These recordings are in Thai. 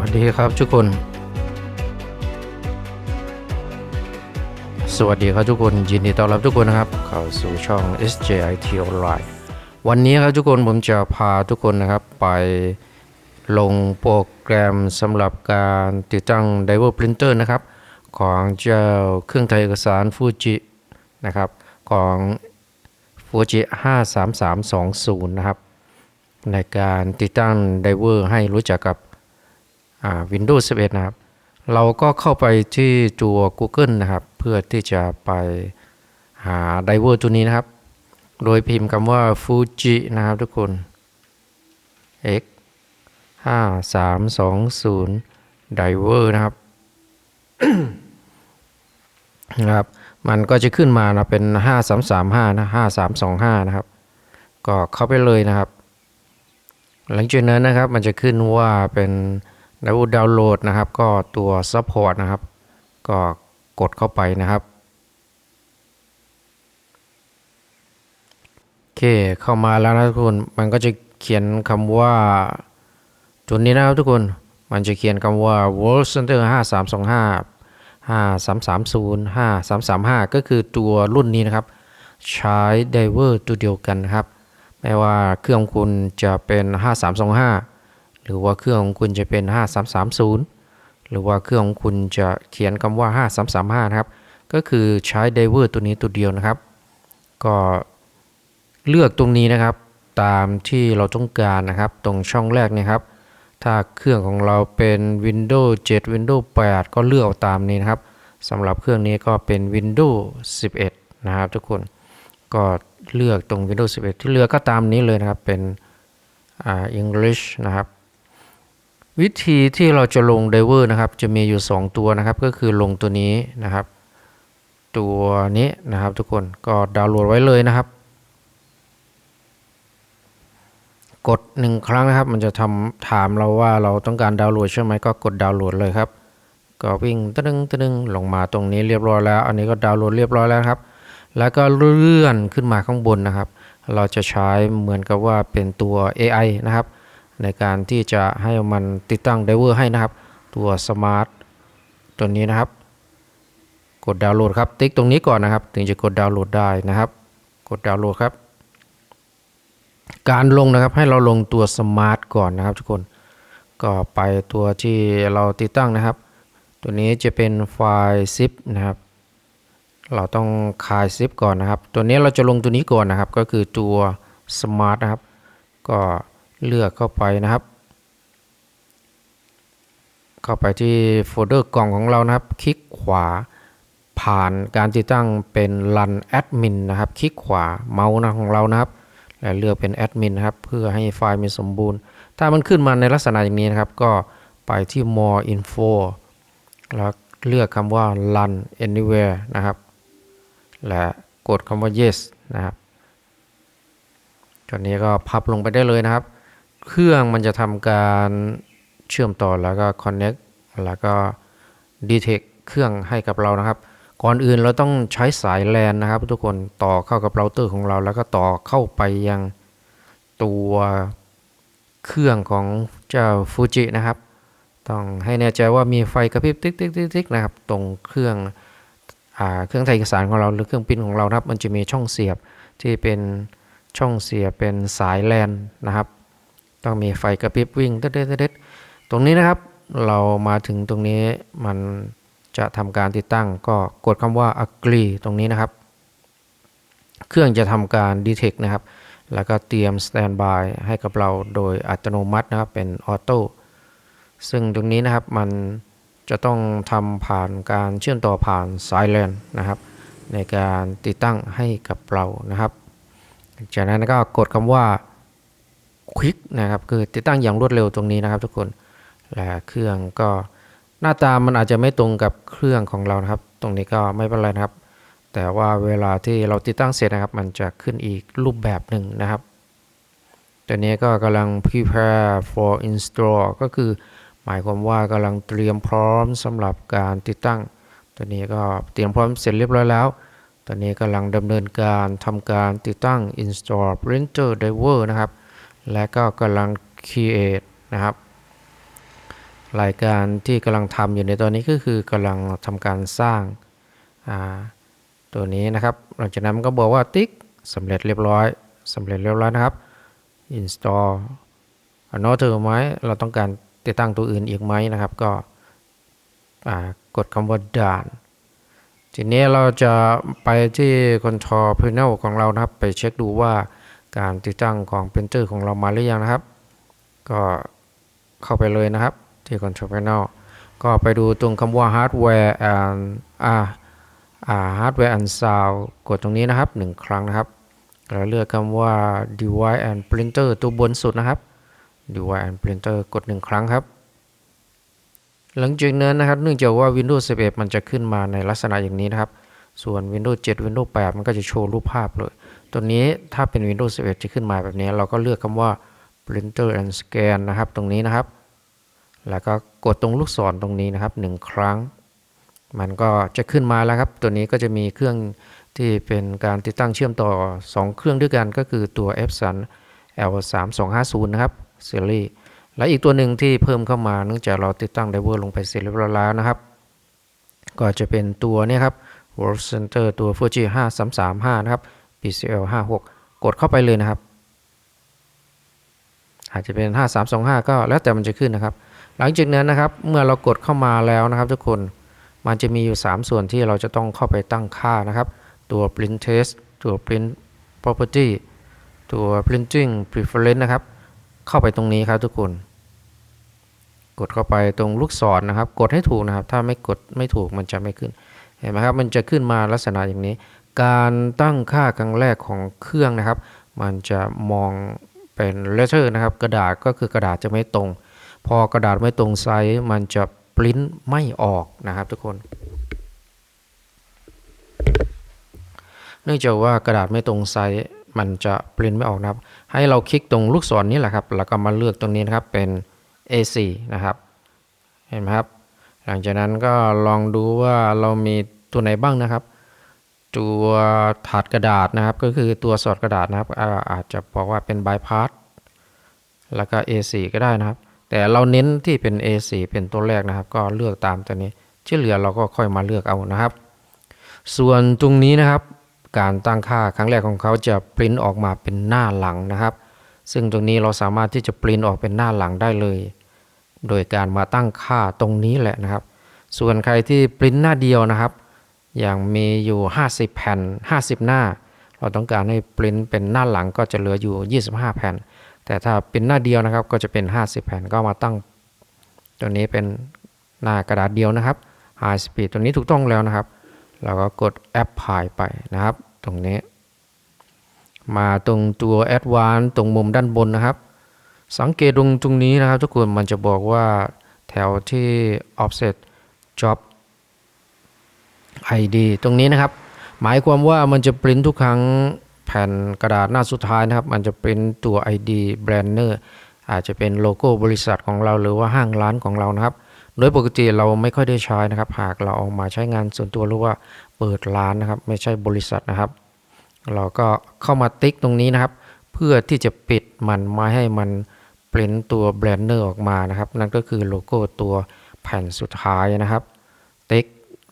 วัสดีครับทุกคน สวัสดีครับทุกคนยินดีต้อนรับทุกคนนะครับ เข้าสู่ช่อง SJIT Online วันนี้ครับทุกคนผมจะพาทุกคนนะครับไปลงโปรแกรมสำหรับการติดตั้ง Diver Printer นะครับ ของเจ้าเครื่องถ่ายเอกสาร Fuji นะครับของ Fuji 53320 นะครับ ในการติดตั้ง Diver ให้รู้จักกับ Windows 11 นะครับ เราก็เข้าไปที่ตัว Google นะครับ เพื่อที่จะไปหา Diver ตัวนี้นะครับ โดยพิมพ์คำว่า Fuji นะครับทุกคน x 5 3 2 0 Diver นะครับนะครับ มันก็จะขึ้นมานะเป็น 5335 นะ 5325 นะครับ ก็เข้าไปเลยนะครับ หลังจากนั้นนะครับมันจะขึ้นว่าเป็น ดาวดาวน์โหลดนะครับ ก็ตัว Support นะครับ ก็กดเข้าไปนะครับโอเคเข้ามาแล้วนะทุกคนมันก็จะเขียนคำว่าตัวนี้นะครับทุกคนมันจะเขียนคำว่า World Center 5325 5330 5335 ก็คือตัวรุ่นนี้นะครับ ใช้ไดเวอร์ตัวเดียวกันนะครับ ไม่ว่าเครื่องของคุณจะเป็น 5325 หรือว่าเครื่องของคุณจะเป็น 5330 หรือว่าเครื่องของคุณจะเขียนคำว่า 5335 นะครับ ก็คือใช้ไดเวอร์ตัวนี้ตัวเดียวนะครับ ก็เลือกตรงนี้นะครับตามที่เราต้องการนะครับ ตรงช่องแรกเนะครับ ถ้าเครื่องของเราเป็น Windows 7 Windows 8 ก็เลือกตามนี้นะครับสำหรับเครื่องนี้ก็เป็น Windows 11 นะครับ ทุกคนก็เลือกตรง Windows 11 ที่เลือกก็ตามนี้เลยนะครับเป็นอ่า English นะครับ วิธีที่เราจะลง Diver นะครับ จะมีอยู่ 2 ตัวนะครับ ก็คือลงตัวนี้นะครับ ตัวนี้นะครับทุกคนก็ดาวน์โหลดไว้เลยนะครับ กด 1 ครั้งนะครับ มันจะทำถามเราว่าเราต้องการดาวน์โหลดใช่ไหมก็กดดาวน์โหลดเลยครับ ก็วิ่งตึ้งตึ้งลงมาตรงนี้เรียบร้อยแล้ว อันนี้ก็ดาวน์โหลดเรียบร้อยแล้วครับ แล้วก็เลื่อนขึ้นมาข้างบนนะครับ เราจะใช้เหมือนกับว่าเป็นตัว AI นะครับ ในการที่จะให้มันติดตั้งไดเวอร์ให้นะครับ ตัวสมาร์ทตัวนี้นะครับ กดดาวน์โหลดครับ ติ๊กตรงนี้ก่อนนะครับ ถึงจะกดดาวน์โหลดได้นะครับ กดดาวน์โหลดครับ การลงนะครับให้เราลงตัวสมาร์ทก่อนนะครับทุกคนก็ไปตัวที่เราติดตั้งนะครับ ตัวนี้จะเป็นไฟล์ zip นะครับ เราต้องคาย zip ก่อนนะครับ ตัวนี้เราจะลงตัวนี้ก่อนนะครับ ก็คือตัว smart นะครับ ก็ เลือกเข้าไปนะครับ เข้าไปที่โฟลเดอร์กล่องของเรานะครับ คลิกขวาผ่านการติดตั้งเป็น run admin นะครับ คลิกขวาเมาส์นะของเรานะครับ และเลือกเป็น admin นะครับ เพื่อให้ไฟล์มีสมบูรณ์ ถ้ามันขึ้นมาในลักษณะอย่างนี้นะครับ ก็ไปที่ more info แล้วเลือกคำว่า run anywhere นะครับ และกดคำว่า yes นะครับตอนนี้ก็พับลงไปได้เลยนะครับ เครื่องมันจะทำการเชื่อมต่อแล้วก็ connect แล้วก็ detect เครื่องให้กับเรานะครับ ก่อนอื่นเราต้องใช้สายแลนนะครับ ทุกคนต่อเข้ากับเราเตอร์ของเรา แล้วก็ต่อเข้าไปยังตัวเครื่องของเจ้าฟูจินะครับ ต้องให้แน่ใจว่ามีไฟกระพริบติ๊กติ๊กติ๊กติ๊กนะครับ ตรงเครื่องอเครื่องถ่ายเอกสารของเราหรือเครื่องปิ้นของเรานะครับ มันจะมีช่องเสียบที่เป็นช่องเสียบเป็นสายแลนนะครับ ต้องมีไฟกระพริบวิ่งเด็ดเด็ดตรงนี้นะครับ เรามาถึงตรงนี้มันจะทำการติดตั้งก็กดคำว่า agree ตรงนี้นะครับ เครื่องจะทำการ detect นะครับ แล้วก็เตรียม standby ให้กับเราโดยอัตโนมัตินะครับ เป็นออโต้ซึ่งตรงนี้นะครับมันจะต้องทำผ่านการเชื่อมต่อผ่านสายแลนนะครับ ในการติดตั้งให้กับเรานะครับ จากนั้นก็กดคำว่า quick นะครับคือติดตั้งอย่างรวดเร็วตรงนี้นะครับทุกคนและเครื่องก็หน้าตามันอาจจะไม่ตรงกับเครื่องของเรานะครับ ตรงนี้ก็ไม่เป็นไรนะครับ แต่ว่าเวลาที่เราติดตั้งเสร็จนะครับ มันจะขึ้นอีกรูปแบบหนึ่งนะครับตัวนี้ก็กำลัง prepare for install ก็คือหมายความว่ากำลังเตรียมพร้อมสำหรับการติดตั้ง ตัวนี้ก็เตรียมพร้อมเสร็จเรียบร้อยแล้ว ตอนนี้กำลังดำเนินการทำการติดตั้ง install printer driver นะครับ และก็กำลัง create นะครับรายการที่กำลังทำอยู่ในตอนนี้ก็คือกำลังทำการสร้างาตัวนี้นะครับหลังจากนั้นก็บอกว่าติ๊กสำเร็จเรียบร้อยสำเร็จเรียบร้อยนะครับ install another ไหมเราต้องการติดตั้งตัวอื่นอีกไหมนะครับ ก็กดคำว่า done ทีนี้เราจะไปที่ control panel ของเรานะครับ ไปเช็คดูว่า การติดตั้งของ printer ของเรามาหรือยังนะครับ ก็เข้าไปเลยนะครับที่ control panel ก็ไปดูตรงคำว่า hardware and อ่าอ่า hardware and sound กดตรงนี้นะครับหนึ่งครั้งนะครับแล้วเลือกคำว่า device and printer ตัวบนสุดนะครับ device and printer กดหนึ่งครั้งครับ หลังจากนั้นนะครับ เนื่องจากว่า Windows 11 มันจะขึ้นมาในลักษณะอย่างนี้นะครับ ส่วน Windows 7 Windows 8 มันก็จะโชว์รูปภาพเลย ตัวนี้ถ้าเป็น Windows 11 จะขึ้นมาแบบนี้ เราก็เลือกคำว่า printer and scan นะครับ ตรงนี้นะครับ แล้วก็กดตรงลูกศรตรงนี้นะครับหนึ่งครั้ง มันก็จะขึ้นมาแล้วครับ ตัวนี้ก็จะมีเครื่องที่เป็นการติดตั้งเชื่อมต่อ 2 เครื่องด้วยกันก็คือตัว Epson L3250 นะครับ ซีรีส์ และอีกตัวหนึ่งที่เพิ่มเข้ามาเนื่องจากเราติดตั้งไดเวอร์ลงไปเสร็จเรียบร้อยแล้วนะครับ ก็จะเป็นตัวนี้ครับ World Center ตัว Fuji 5335 นะครับ PCL 56 กดเข้าไปเลยนะครับ อาจจะเป็น 5325 ก็แล้วแต่มันจะขึ้นนะครับ หลังจากนั้นนะครับเมื่อเรากดเข้ามาแล้วนะครับ ทุกคนมันจะมีอยู่ 3 ส่วนที่เราจะต้องเข้าไปตั้งค่านะครับ ตัว print test ตัว print property ตัว printing preference นะครับ เข้าไปตรงนี้ครับทุกคนกดเข้าไปตรงลูกศรนนะครับ กดให้ถูกนะครับ ถ้าไม่กดไม่ถูกมันจะไม่ขึ้น เห็นไหมครับ มันจะขึ้นมาลักษณะอย่างนี้ การตั้งค่าครั้งแรกของเครื่องนะครับ มันจะมองเป็นเลเ t อร์นะครับ กระดาษก็คือกระดาษจะไม่ตรง พอกระดาษไม่ตรงไซส์มันจะปริ้นไม่ออกนะครับทุกคน เนื่องจากว่ากระดาษไม่ตรงไซส์มันจะปริ้นไม่ออกนะครับ ให้เราคลิกตรงลูกศรนี้แหละครับ แล้วก็มาเลือกตรงนี้นะครับเป็น A4 นะครับ เห็นไหมครับ หลังจากนั้นก็ลองดูว่าเรามีตัวไหนบ้างนะครับ ตัวถาดกระดาษนะครับ ก็คือตัวสอดกระดาษนะครับอาอาจจะบอกว่าเป็นบายพาสแล้วก็ A4 ก็ได้นะครับ แต่เราเน้นที่เป็น A4 เป็นตัวแรกนะครับ ก็เลือกตามตัวนี้ที่เหลือเราก็ค่อยมาเลือกเอานะครับ ส่วนตรงนี้นะครับ การตั้งค่าครั้งแรกของเขาจะปริ้นออกมาเป็นหน้าหลังนะครับ ซึ่งตรงนี้เราสามารถที่จะปริ้นออกเป็นหน้าหลังได้เลย โดยการมาตั้งค่าตรงนี้แหละนะครับ ส่วนใครที่ปริ้นหน้าเดียวนะครับ อย่างมีอยู่ 50 แผ่น 50 หน้า เราต้องการให้ปริ้นเป็นหน้าหลังก็จะเหลืออยู่ 25 แผ่น แต่ถ้าเป็นหน้าเดียวนะครับก็จะเป็น 50 แผ่นก็มาตั้ง ตัวนี้เป็นหน้ากระดาษเดียวนะครับ High Speed ตัวนี้ถูกต้องแล้วนะครับ เราก็กด Apply ไปนะครับ ตรงนี้ มาตรงตัว Advanced ตรงมุมด้านบนนะครับ สังเกตตรงตรงนี้นะครับ ทุกคนมันจะบอกว่าแถวที่ offset job ID ตรงนี้นะครับ หมายความว่ามันจะปริ้นทุกครั้งแผ่นกระดาษหน้าสุดท้ายนะครับ มันจะปริ้นตัว ID Banner อาจจะเป็นโลโก้บริษัทของเราหรือว่าห้างร้านของเรานะครับ โดยปกติเราไม่ค่อยได้ใช้นะครับ หากเราเอามาใช้งานส่วนตัวหรือว่าเปิดร้านนะครับ ไม่ใช่บริษัทนะครับ เราก็เข้ามาติ๊กตรงนี้นะครับ เพื่อที่จะปิดมันไม่ให้มันปริ้นตัวแบรนเนอร์ออกมานะครับ นั่นก็คือโลโก้ตัวแผ่นสุดท้ายนะครับ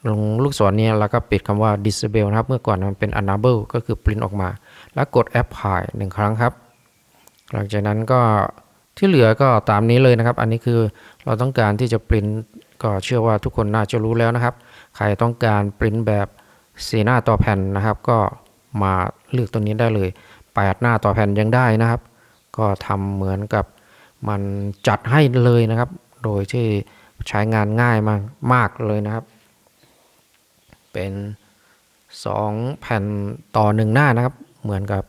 ลงลูกศรนี้แล้วก็ปิดคำว่า disable นะครับ เมื่อก่อนมันเป็น enable ก็คือปริ้นออกมา แล้วกด apply หนึ่งครั้งครับ หลังจากนั้นก็ที่เหลือก็ตามนี้เลยนะครับ อันนี้คือเราต้องการที่จะปริ้นก็เชื่อว่าทุกคนน่าจะรู้แล้วนะครับ ใครต้องการปริ้นแบบสีหน้าต่อแผ่นนะครับ ก็มาเลือกตัวนี้ได้เลย 8 หน้าต่อแผ่นยังได้นะครับ ก็ทำเหมือนกับมันจัดให้เลยนะครับ โดยที่ใช้งานง่ายมากมากเลยนะครับ เป็น 2 แผ่นต่อหนึ่งหน้านะครับ เหมือนกับ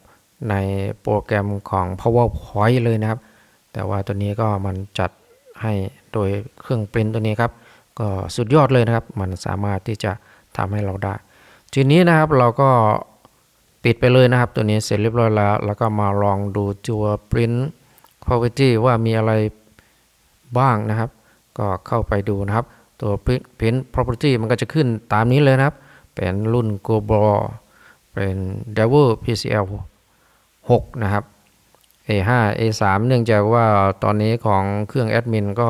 ในโปรแกรมของ PowerPoint เลยนะครับ แต่ว่าตัวนี้ก็มันจัดให้โดยเครื่องปริ้นตัวนี้ครับ ก็สุดยอดเลยนะครับ มันสามารถที่จะทำให้เราได้ ทีนี้นะครับเราก็ปิดไปเลยนะครับ ตัวนี้เสร็จเรียบร้อยแล้ว แล้วก็มาลองดูตัว print property ว่ามีอะไรบ้างนะครับ ก็เข้าไปดูนะครับ ตัว print property มันก็จะขึ้นตามนี้เลยนะครับ เป็นรุ่น Global เป็น d e v i l PCL 6 นะครับ A5 A3 เนื่องจากว่าตอนนี้ของเครื่องแอดมินก็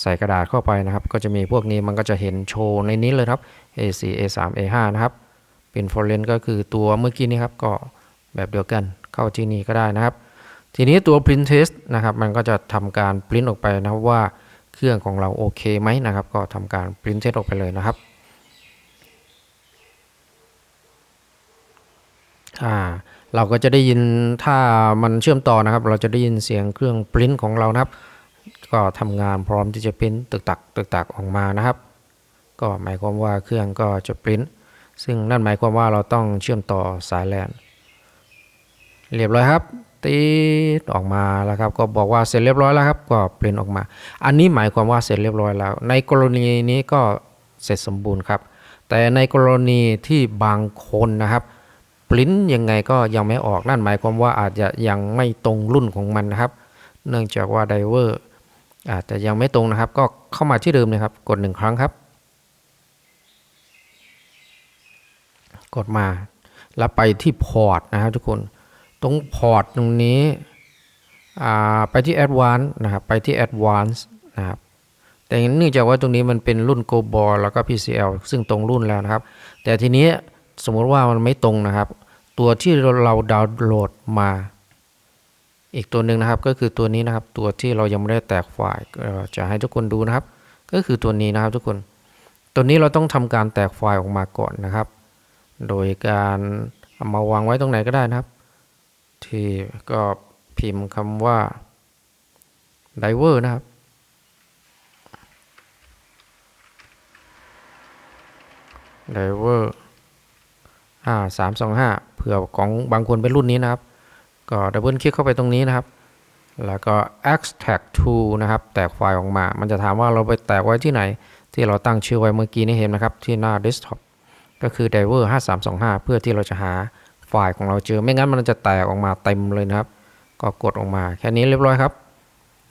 ใส่กระดาษเข้าไปนะครับ ก็จะมีพวกนี้มันก็จะเห็นโชว์ในนี้เลยครับ A4 A3 A5 นะครับ เป็น f o r e n ก็คือตัวเมื่อกี้นี้ครับ ก็แบบเดียวกันเข้าที่นี่ก็ได้นะครับ ทีนี้ตัว print test นะครับ มันก็จะทำการ print ออกไปนะครับว่า เครื่องของเราโอเคไหมนะครับ ก็ทำการ print test ออกไปเลยนะครับอ่าเราก็จะได้ยินถ้ามันเชื่อมต่อนะครับ เราจะได้ยินเสียงเครื่องปริ้นของเรานะครับ ก็ทำงานพร้อมที่จะปริ้นตึกตักตึกตักออกมานะครับ ก็หมายความว่าเครื่องก็จะปริ้นซึ่งนั่นหมายความว่าเราต้องเชื่อมต่อสายแลนเรียบร้อยครับ ติดออกมาแล้วครับ ก็บอกว่าเสร็จเรียบร้อยแล้วครับก็เปริ้นออกมา อันนี้หมายความว่าเสร็จเรียบร้อยแล้ว ในกรณีนี้ก็เสร็จสมบูรณ์ครับ แต่ในกรณีที่บางคนนะครับปริ้นยังไงก็ยังไม่ออกนั่นหมายความว่าอาจจะยังไม่ตรงรุ่นของมันนะครับ เนื่องจากว่าไดเวอร์อาจจะยังไม่ตรงนะครับ ก็เข้ามาที่เดิมนะครับ กดหนึ่งครั้งครับ กดมาแล้วไปที่พอร์ตนะครับทุกคน ตรงพอร์ตตรงนี้ไปที่ Advanced นะครับไปที่ Advanced นะครับแต่เนื่องจากว่าตรงนี้มันเป็นรุ่น Go b o r แล้วก็ PCL ซึ่งตรงรุ่นแล้วนะครับ แต่ทีนี้สมมติว่ามันไม่ตรงนะครับ ตัวที่เราดาวน์โหลดมา อีกตัวหนึ่งนะครับก็คือตัวนี้นะครับ ตัวที่เรายังไม่ได้แตกไฟล์จะให้ทุกคนดูนะครับ ก็คือตัวนี้นะครับทุกคน ตัวนี้เราต้องทำการแตกไฟล์ออกมาก่อนนะครับ โดยการเอามาวางไว้ตรงไหนก็ได้นะครับ ที่ก็พิมพ์คำว่า diver นะครับ diver อ่าสามสองห้าเผื่อของบางคนเป็นรุ่นนี้นะครับ ก็ดับเบิลคลิกเข้าไปตรงนี้นะครับ แล้วก็ extract to นะครับ แตกไฟล์ออกมา มันจะถามว่าเราไปแตกไว้ที่ไหน ที่เราตั้งชื่อไว้เมื่อกี้นี้เห็นนะครับ ที่หน้า desktop ก็คือ diver 5325 เพื่อที่เราจะหา ไฟล์ของเราเจอ ไม่งั้นมันจะแตกออกมาเต็มเลยนะครับ ก็กดออกมาแค่นี้เรียบร้อยครับ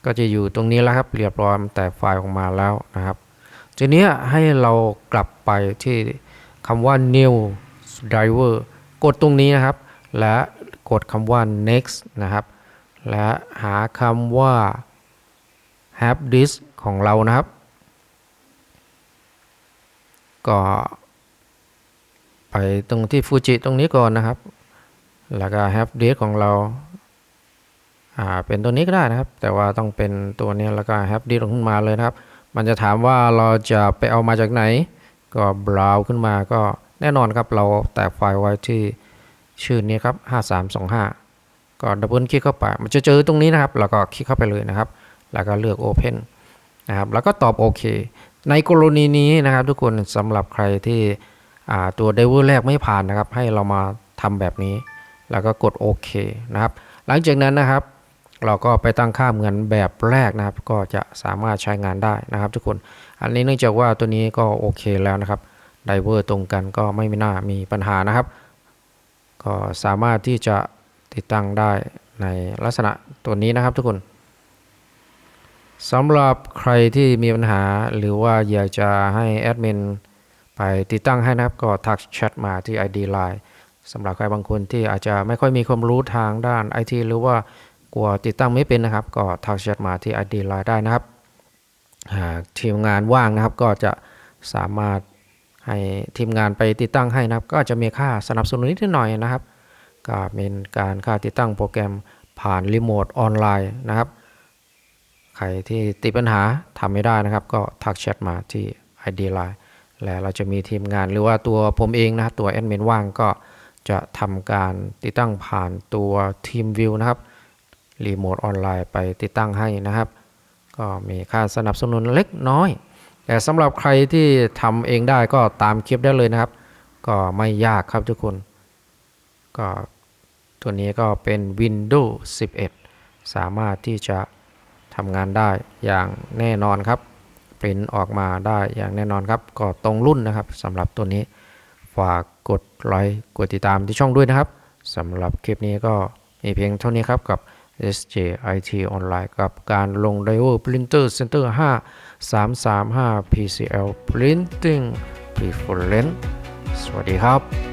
ก็จะอยู่ตรงนี้แล้วครับ เรียบร้อยมันแตกไฟล์ออกมาแล้วนะครับ ทีนี้ให้เรากลับไปที่คำว่า new driver กดตรงนี้นะครับ และกดคำว่า next นะครับ และหาคำว่า have disk ของเรานะครับ ก็ ตรงที่ฟูจิตรงนี้ก่อนนะครับ แล้วก็ have disk ของเราอ่าเป็นตัวนี้ก็ได้นะครับ แต่ว่าต้องเป็นตัวนี้แล้วก็ have disk ขึ้นมาเลยนะครับ มันจะถามว่าเราจะไปเอามาจากไหน ก็ browse ขึ้นมาก็แน่นอนครับเราแตกไฟล์ไว้ที่ชื่อนี้ครับ 5325 ก็ดับเบิลคลิกเข้าไป มันจะเจอตรงนี้นะครับ แล้วก็คลิกเข้าไปเลยนะครับ แล้วก็เลือก Open นะครับ แล้วก็ตอบโอเค ในกรณีนี้นะครับทุกคนสำหรับใครที่ ตัวไดเวอร์แรกไม่ผ่านนะครับ ให้เรามาทำแบบนี้ แล้วก็กดโอเคนะครับ หลังจากนั้นนะครับ เราก็ไปตั้งค่าเหมือนแบบแรกนะครับ ก็จะสามารถใช้งานได้นะครับ ทุกคน อันนี้เนื่องจากว่าตัวนี้ก็โอเคแล้วนะครับไดเวอร์ตรงกันก็ไม่มีหน่ามีปัญหานะครับ ก็สามารถที่จะติดตั้งได้ในลักษณะตัวนี้นะครับทุกคนสำหรับใครที่มีปัญหาหรือว่าอยากจะให้แอดมิน ไปติดตั้งให้นะครับก็ทักแชทมาที่ ID Line สำหรับใครบางคนที่อาจจะไม่ค่อยมีความรู้ทางด้าน IT หรือว่ากลัวติดตั้งไม่เป็นนะครับ ก็ทักแชทมาที่ ID Line ได้นะครับหากทีมงานว่างนะครับก็จะสามารถให้ทีมงานไปติดตั้งให้นะครับ ก็จะมีค่าสนับสนุนนิดหน่อยนะครับ ก็เป็นการค่าติดตั้งโปรแกรมผ่านรีโมทออนไลน์นะครับ ใครที่ติดปัญหาทำไม่ได้นะครับ ก็ทักแชทมาที่ ID Line และเราจะมีทีมงานหรือว่าตัวผมเองนะครับตัวแอดมินว่างก็จะทำการติดตั้งผ่านตัวทีมวิวนะครับรีโมทออนไลน์ไปติดตั้งให้นะครับ ก็มีค่าสนับสนุนเล็กน้อย แต่สำหรับใครที่ทำเองได้ก็ตามคลิปได้เลยนะครับ ก็ไม่ยากครับทุกคน ก็ตัวนี้ก็เป็น Windows 11 สามารถที่จะทำงานได้อย่างแน่นอนครับ ปริ้นออกมาได้อย่างแน่นอนครับ ก็ตรงรุ่นนะครับสำหรับตัวนี้ ฝากกดไลค์กดติดตามที่ช่องด้วยนะครับสำหรับคลิปนี้ก็มีเพียงเท่านี้ครับกับ SJ IT Online กับการลง d i v e r Printer Center 5 335 PCL Printing Preference สวัสดีครับ